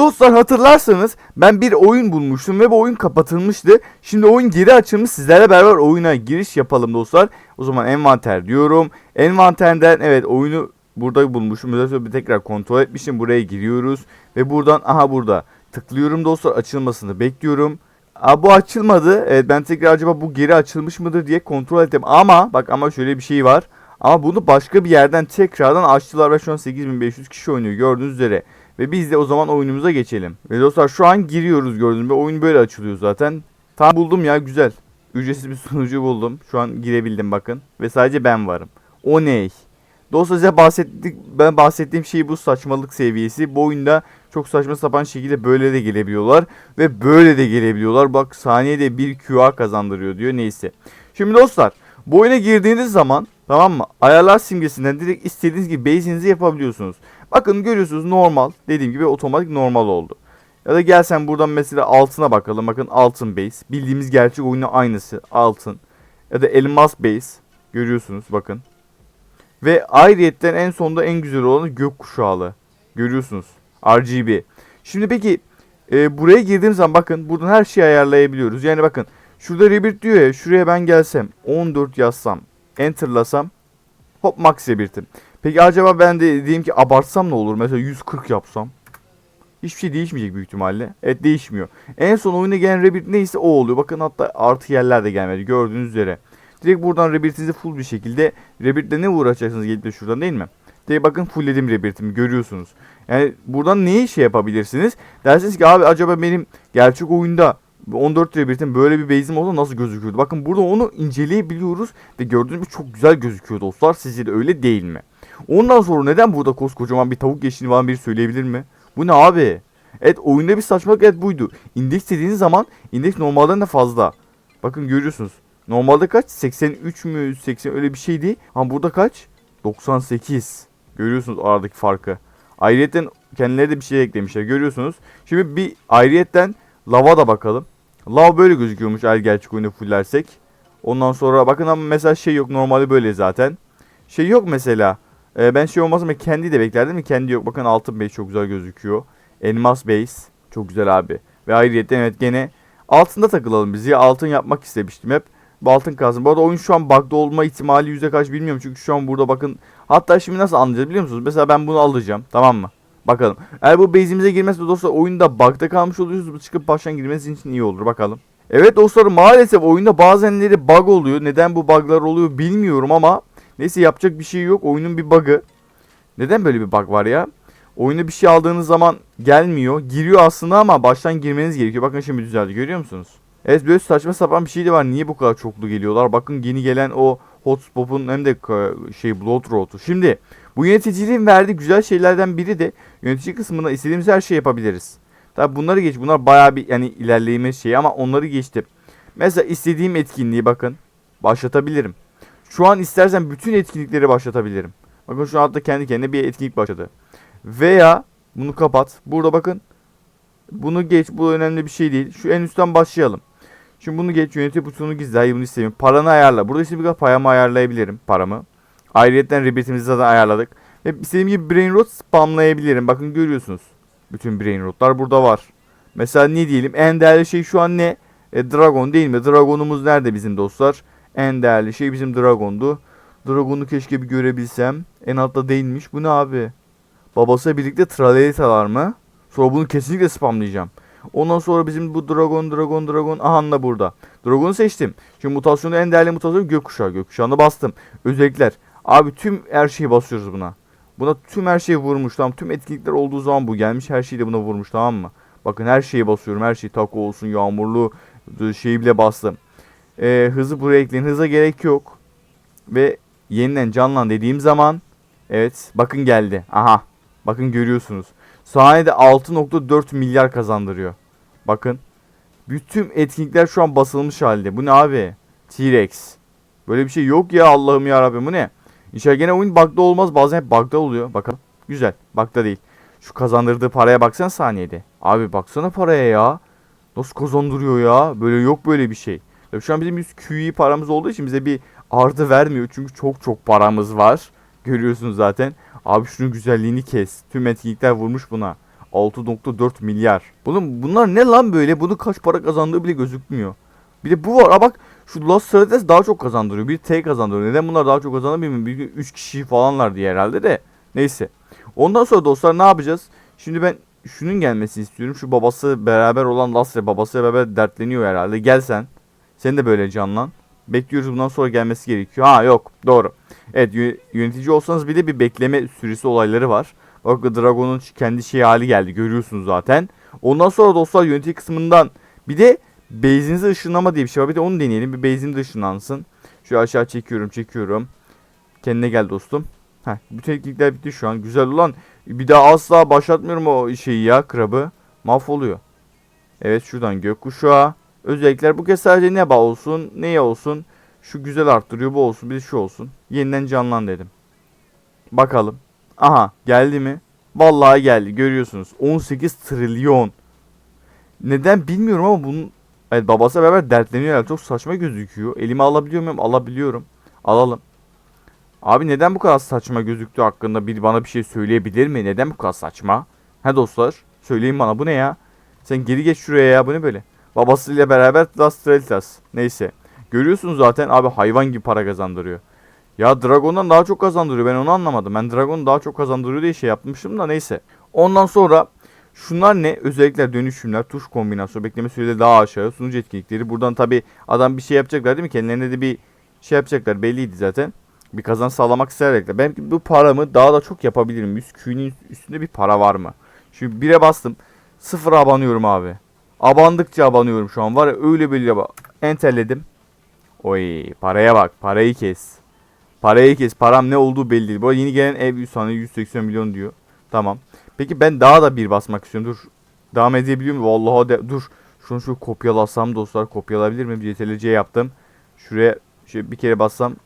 Dostlar hatırlarsanız ben bir oyun bulmuştum ve bu oyun kapatılmıştı. Şimdi oyun geri açılmış sizlerle beraber oyuna giriş yapalım dostlar. O zaman envanter diyorum. Envanterden evet oyunu burada bulmuşum. Özellikle bir tekrar kontrol etmişim. Buraya giriyoruz. Ve buradan aha burada tıklıyorum dostlar açılmasını bekliyorum. Aa, bu açılmadı. Evet ben tekrar acaba bu geri açılmış mıdır diye kontrol ettim. Ama bak ama şöyle bir şey var. Ama bunu başka bir yerden tekrardan açtılar ve şu an 8500 kişi oynuyor gördüğünüz üzere. Ve biz de o zaman oyunumuza geçelim. Ve dostlar şu an giriyoruz gördüğünüz gibi. Oyun böyle açılıyor zaten. Tam buldum ya güzel. Ücretsiz bir sunucu buldum. Şu an girebildim bakın. Ve sadece ben varım. O ne? Dostlar size bahsettik, ben bahsettiğim şey bu saçmalık seviyesi. Bu oyunda çok saçma sapan şekilde böyle de gelebiliyorlar. Ve böyle de gelebiliyorlar. Bak saniyede bir QA kazandırıyor diyor. Neyse. Şimdi dostlar bu oyuna girdiğiniz zaman tamam mı? Ayarlar simgesinden direkt istediğiniz gibi base'inizi yapabiliyorsunuz. Bakın görüyorsunuz normal. Dediğim gibi otomatik normal oldu. Ya da gelsen buradan mesela altına bakalım. Bakın altın base. Bildiğimiz gerçek oyunun aynısı. Altın. Ya da elmas base. Görüyorsunuz bakın. Ve ayrıyetten en sonda en güzel olanı gökkuşağlı. Görüyorsunuz. RGB. Şimdi peki e, buraya girdiğim zaman bakın buradan her şeyi ayarlayabiliyoruz. Yani bakın şurada rebirth diyor ya şuraya ben gelsem 14 yazsam enterlasam hop max rebirth'im. Peki acaba ben de diyeyim ki abartsam ne olur? Mesela 140 yapsam. Hiçbir şey değişmeyecek büyük ihtimalle. Evet değişmiyor. En son oyuna gelen rebirth neyse o oluyor. Bakın hatta artı yerler de gelmedi gördüğünüz üzere. Direkt buradan rebirth'inizi full bir şekilde rebirth'le ne uğraşacaksınız gelip de şuradan değil mi? Direkt bakın fullledim rebirth'imi görüyorsunuz. Yani buradan neyi şey yapabilirsiniz? Dersiniz ki abi acaba benim gerçek oyunda 14 rebirth'in böyle bir base'im olsa nasıl gözüküyordu? Bakın burada onu inceleyebiliyoruz ve gördüğünüz gibi çok güzel gözüküyor dostlar. Sizce de öyle değil mi? Ondan sonra neden burada koskocaman bir tavuk geçtiğini falan biri söyleyebilir mi? Bu ne abi? Evet oyunda bir saçmalık evet buydu. İndeks dediğiniz zaman indeks normalden de fazla. Bakın görüyorsunuz. Normalde kaç? 83 mü? 80 öyle bir şeydi. Ama burada kaç? 98. Görüyorsunuz aradaki farkı. Ayrıyetten kendileri de bir şey eklemişler. Görüyorsunuz. Şimdi bir ayrıyetten lava da bakalım. Lav böyle gözüküyormuş eğer gerçek oyunu fullersek. Ondan sonra bakın ama mesela şey yok. Normalde böyle zaten. Şey yok mesela. Ee, ben şey olmaz ama kendi de beklerdim? Kendi yok. Bakın altın base çok güzel gözüküyor. Elmas base. Çok güzel abi. Ve ayrıyetten evet gene altında takılalım biz. Ya altın yapmak istemiştim hep. Bu altın kalsın. Bu arada oyun şu an bug'da olma ihtimali yüzde kaç bilmiyorum. Çünkü şu an burada bakın. Hatta şimdi nasıl anlayacağız biliyor musunuz? Mesela ben bunu alacağım. Tamam mı? Bakalım. Eğer bu base'imize girmezse dostlar oyunda bug'da kalmış oluyorsunuz. Çıkıp baştan girmesi için iyi olur. Bakalım. Evet dostlar maalesef oyunda bazenleri bug oluyor. Neden bu bug'lar oluyor bilmiyorum ama neyse yapacak bir şey yok. Oyunun bir bug'ı. Neden böyle bir bug var ya? Oyuna bir şey aldığınız zaman gelmiyor. Giriyor aslında ama baştan girmeniz gerekiyor. Bakın şimdi düzeldi. Görüyor musunuz? Evet böyle saçma sapan bir şey de var. Niye bu kadar çoklu geliyorlar? Bakın yeni gelen o hotspot'un hem de şey blood road'u. Şimdi bu yöneticiliğin verdiği güzel şeylerden biri de yönetici kısmında istediğimiz her şeyi yapabiliriz. Tabi bunları geç. Bunlar bayağı bir yani ilerleyme şeyi ama onları geçtim. Mesela istediğim etkinliği bakın başlatabilirim. Şu an istersen bütün etkinlikleri başlatabilirim. Bakın şu anda kendi kendine bir etkinlik başladı. Veya bunu kapat. Burada bakın. Bunu geç. Bu önemli bir şey değil. Şu en üstten başlayalım. Şimdi bunu geç yönetici butonu gizle. Hayır bunu istemiyorum. Paranı ayarla. Burada istediğim kadar paramı ayarlayabilirim. Paramı. Ayrıca rebirth'imizi zaten ayarladık. Ve istediğim gibi brain rot spamlayabilirim. Bakın görüyorsunuz. Bütün brain rotlar burada var. Mesela ne diyelim? En değerli şey şu an ne? E, Dragon değil mi? Dragon'umuz nerede bizim dostlar? En değerli şey bizim Dragon'du. Dragon'u keşke bir görebilsem. En altta değilmiş. Bu ne abi? Babasıyla birlikte Traleritalar mı? Sonra bunu kesinlikle spamlayacağım. Ondan sonra bizim bu Dragon, Dragon, Dragon. Aha da burada. Dragon'u seçtim. Şimdi mutasyonu en değerli mutasyon gökkuşağı. Gökkuşağını bastım. Özellikler. Abi tüm her şeyi basıyoruz buna. Buna tüm her şeyi vurmuş. Tamam tüm etkinlikler olduğu zaman bu gelmiş. Her şeyi de buna vurmuş tamam mı? Bakın her şeyi basıyorum. Her şey taco olsun yağmurlu şeyi bile bastım. Ee, hızı buraya ekleyin. Hıza gerek yok. Ve yeniden canlan dediğim zaman evet bakın geldi. Aha. Bakın görüyorsunuz. Saniyede 6.4 milyar kazandırıyor. Bakın. Bütün etkinlikler şu an basılmış halde. Bu ne abi? T-Rex. Böyle bir şey yok ya Allah'ım ya Rabbim bu ne? İnşallah gene oyun bug'da olmaz. Bazen hep bug'da oluyor. Bakalım. Güzel. Bug'da değil. Şu kazandırdığı paraya baksana saniyede. Abi baksana paraya ya. Nasıl kazandırıyor ya? Böyle yok böyle bir şey. Tabii şu an bizim 100 QE paramız olduğu için bize bir artı vermiyor. Çünkü çok çok paramız var. Görüyorsunuz zaten. Abi şunun güzelliğini kes. Tüm etkinlikler vurmuş buna. 6.4 milyar. Bunun bunlar ne lan böyle? Bunun kaç para kazandığı bile gözükmüyor. Bir de bu var. Ha bak şu Lost Strategies daha çok kazandırıyor. Bir T kazandırıyor. Neden bunlar daha çok kazanıyor bilmiyorum. Bir 3 kişi falanlar diye herhalde de. Neyse. Ondan sonra dostlar ne yapacağız? Şimdi ben şunun gelmesini istiyorum. Şu babası beraber olan Lastre babası beraber dertleniyor herhalde. Gel sen. De böyle canlan. Bekliyoruz bundan sonra gelmesi gerekiyor. Ha yok doğru. Evet yö- yönetici olsanız bile bir bekleme süresi olayları var. Bak Dragon'un kendi şey hali geldi görüyorsunuz zaten. Ondan sonra dostlar yönetici kısmından bir de base'inizi ışınlama diye bir şey var. Bir de onu deneyelim. Bir base'in de ışınlansın. Şöyle aşağı çekiyorum çekiyorum. Kendine gel dostum. Heh, bütün teknikler bitti şu an. Güzel ulan. Bir daha asla başlatmıyorum o şeyi ya krabı. Mahvoluyor. Evet şuradan gökkuşağı. Özellikler bu kez sadece ne bağ olsun, neye olsun. Şu güzel arttırıyor bu olsun bir de şu olsun. Yeniden canlan dedim. Bakalım. Aha geldi mi? Vallahi geldi görüyorsunuz. 18 trilyon. Neden bilmiyorum ama bunun Evet babası beraber dertleniyor herhalde. Çok saçma gözüküyor. Elime alabiliyor muyum? Alabiliyorum. Alalım. Abi neden bu kadar saçma gözüktüğü hakkında biri bana bir şey söyleyebilir mi? Neden bu kadar saçma? He dostlar söyleyin bana bu ne ya? Sen geri geç şuraya ya bu ne böyle? Babasıyla beraber Las. Neyse. Görüyorsunuz zaten abi hayvan gibi para kazandırıyor. Ya Dragon'dan daha çok kazandırıyor ben onu anlamadım. Ben Dragon'u daha çok kazandırıyor diye şey yapmıştım da neyse. Ondan sonra şunlar ne? Özellikler, dönüşümler, tuş kombinasyonu, bekleme süreleri daha aşağı, sunucu etkinlikleri. Buradan tabi adam bir şey yapacaklar değil mi? Kendilerine de bir şey yapacaklar belliydi zaten. Bir kazan sağlamak isteyerekler. Ben bu paramı daha da çok yapabilirim. 100 Q'nin üstünde bir para var mı? Şimdi 1'e bastım. Sıfıra abanıyorum abi. Abandıkça abanıyorum şu an. Var ya öyle böyle bak. Enterledim. Oy paraya bak. Parayı kes. Parayı kes. Param ne olduğu belli değil. Bu yeni gelen ev 100 tane 180 milyon diyor. Tamam. Peki ben daha da bir basmak istiyorum. Dur. Devam edebiliyor muyum? Vallahi de, dur. Şunu şu kopyalasam dostlar. Kopyalayabilir miyim? CTRL-C yaptım. Şuraya şöyle bir kere bassam.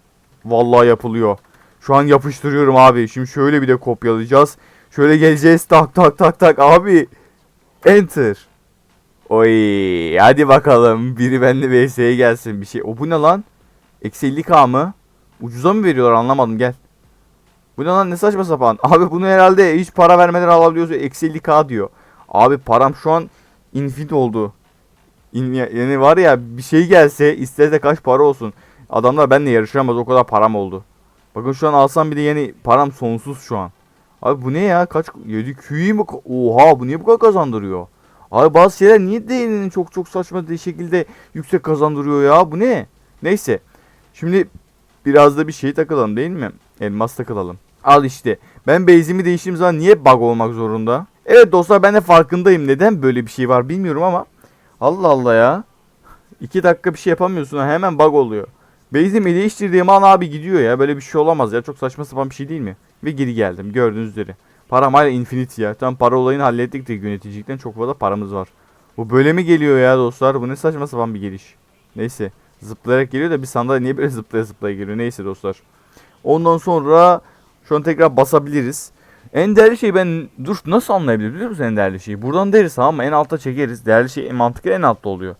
Vallahi yapılıyor. Şu an yapıştırıyorum abi. Şimdi şöyle bir de kopyalayacağız. Şöyle geleceğiz. Tak tak tak tak abi. Enter. Oy hadi bakalım. Biri benimle VS'ye gelsin bir şey. O bu ne lan? Eksi 50k mı? Ucuza mı veriyorlar anlamadım gel. Bu ne lan ne saçma sapan. Abi bunu herhalde hiç para vermeden alabiliyorsa eksi 50k diyor. Abi param şu an infinite oldu. İn, yani var ya bir şey gelse istese kaç para olsun. Adamlar benimle yarışamaz o kadar param oldu. Bakın şu an alsam bir de yeni param sonsuz şu an. Abi bu ne ya? Kaç 7 Q'yu mu? Oha bu niye bu kadar kazandırıyor? Abi bazı şeyler niye değerini çok çok saçma bir şekilde yüksek kazandırıyor ya? Bu ne? Neyse. Şimdi biraz da bir şey takılalım değil mi? Elmas takılalım. Al işte. Ben base'imi değiştirdiğim zaman niye bug olmak zorunda? Evet dostlar ben de farkındayım. Neden böyle bir şey var bilmiyorum ama. Allah Allah ya. 2 dakika bir şey yapamıyorsun hemen bug oluyor. Base'imi değiştirdiğim an abi gidiyor ya. Böyle bir şey olamaz ya. Çok saçma sapan bir şey değil mi? Ve geri geldim gördüğünüz üzere. Param hala infinite ya. Tam para olayını hallettik de yöneticilikten çok fazla paramız var. Bu böyle mi geliyor ya dostlar? Bu ne saçma sapan bir geliş. Neyse. Zıplayarak geliyor da bir sandalye niye böyle zıplaya zıplaya geliyor? Neyse dostlar. Ondan sonra şu an tekrar basabiliriz. En değerli şey ben dur nasıl anlayabiliriz biliyor musun en değerli şeyi? Buradan deriz ama en alta çekeriz. Değerli şey mantıklı en altta oluyor.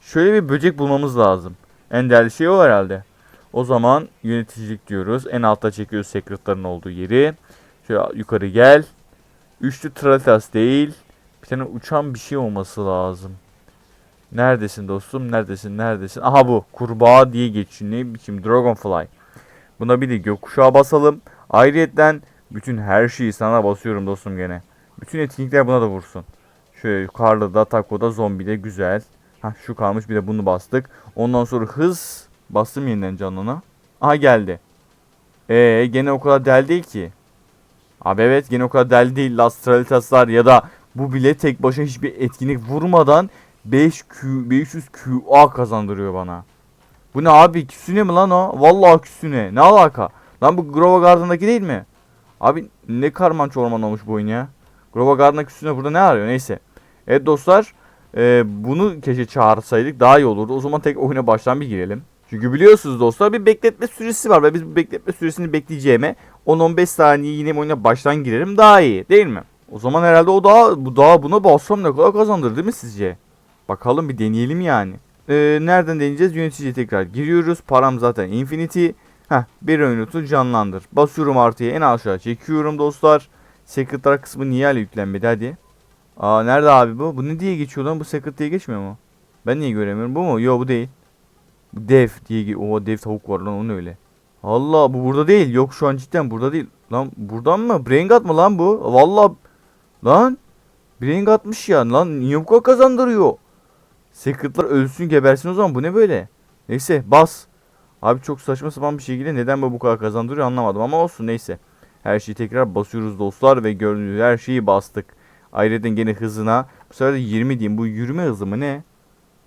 Şöyle bir böcek bulmamız lazım. En değerli şey o herhalde. O zaman yöneticilik diyoruz. En altta çekiyoruz secretların olduğu yeri. Şöyle yukarı gel. Üçlü Tratas değil. Bir tane uçan bir şey olması lazım. Neredesin dostum? Neredesin? Neredesin? Aha bu. Kurbağa diye geçiyor. Ne biçim? Dragonfly. Buna bir de gökkuşağı basalım. Ayrıyetten bütün her şeyi sana basıyorum dostum gene. Bütün etkinlikler buna da vursun. Şöyle yukarıda, takoda, zombide güzel. Ha şu kalmış bir de bunu bastık. Ondan sonra hız bastım yeniden canlına. Aha geldi. Ee gene o kadar del değil ki. Abi evet gene o kadar del değil. Lastralitaslar ya da bu bile tek başına hiçbir etkinlik vurmadan 5 Q 500 QA kazandırıyor bana. Bu ne abi küsüne mi lan o? Vallahi küsüne. Ne alaka? Lan bu Grova Garden'daki değil mi? Abi ne karman çorman olmuş bu oyun ya. Grova Garden'daki küsüne burada ne arıyor? Neyse. Evet dostlar. e, bunu keşke çağırsaydık daha iyi olurdu. O zaman tek oyuna baştan bir girelim. Çünkü biliyorsunuz dostlar bir bekletme süresi var ve biz bu bekletme süresini bekleyeceğime 10-15 saniye yine oyuna baştan girerim daha iyi değil mi? O zaman herhalde o daha bu daha buna bassam ne kadar kazandırır değil mi sizce? Bakalım bir deneyelim yani. Ee, nereden deneyeceğiz? Yöneticiye tekrar giriyoruz. Param zaten infinity. Heh bir oyunu canlandır. Basıyorum artıya en aşağı çekiyorum dostlar. Secretlar kısmı niye hala yüklenmedi hadi. Aa nerede abi bu? Bu ne diye geçiyor lan? Bu secret diye geçmiyor mu? Ben niye göremiyorum? Bu mu? Yo bu değil. Dev diye O dev tavuk var lan onun öyle. Allah bu burada değil. Yok şu an cidden burada değil. Lan buradan mı? Brain God mı lan bu? Vallahi lan Brain God'mış ya. Lan niye bu kadar kazandırıyor? Secret'lar ölsün gebersin o zaman. Bu ne böyle? Neyse bas. Abi çok saçma sapan bir şekilde neden bu kadar kazandırıyor anlamadım ama olsun neyse. Her şeyi tekrar basıyoruz dostlar ve gördüğünüz her şeyi bastık. Ayrıca gene hızına bu sefer de 20 diyeyim. Bu yürüme hızı mı ne?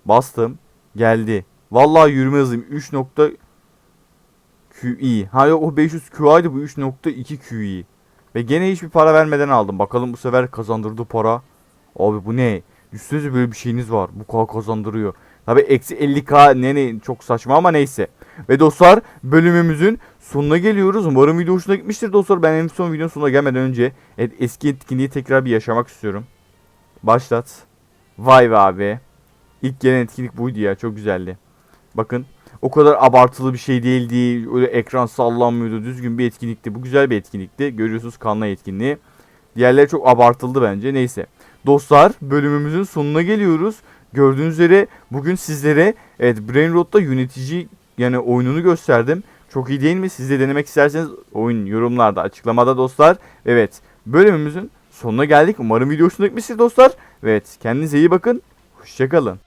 Bastım. Geldi. Vallahi yürüme hızım 3. nokta QI. Ha yok o 500 QI'di bu 3.2 QI. Ve gene hiçbir para vermeden aldım. Bakalım bu sefer kazandırdı para. Abi bu ne? Üstünüzde böyle bir şeyiniz var. Bu kadar kazandırıyor. Tabi eksi 50k ne ne çok saçma ama neyse. Ve dostlar bölümümüzün sonuna geliyoruz. Umarım video hoşuna gitmiştir dostlar. Ben en son videonun sonuna gelmeden önce evet, eski etkinliği tekrar bir yaşamak istiyorum. Başlat. Vay be abi. İlk gelen etkinlik buydu ya çok güzeldi. Bakın o kadar abartılı bir şey değildi. Öyle ekran sallanmıyordu. Düzgün bir etkinlikti. Bu güzel bir etkinlikti. Görüyorsunuz kanla etkinliği. Diğerleri çok abartıldı bence. Neyse. Dostlar bölümümüzün sonuna geliyoruz. Gördüğünüz üzere bugün sizlere evet Brain Rot'ta yönetici yani oyununu gösterdim. Çok iyi değil mi? Siz de denemek isterseniz oyun yorumlarda açıklamada dostlar. Evet bölümümüzün sonuna geldik. Umarım video hoşuna gitmiştir dostlar. Evet kendinize iyi bakın. Hoşçakalın.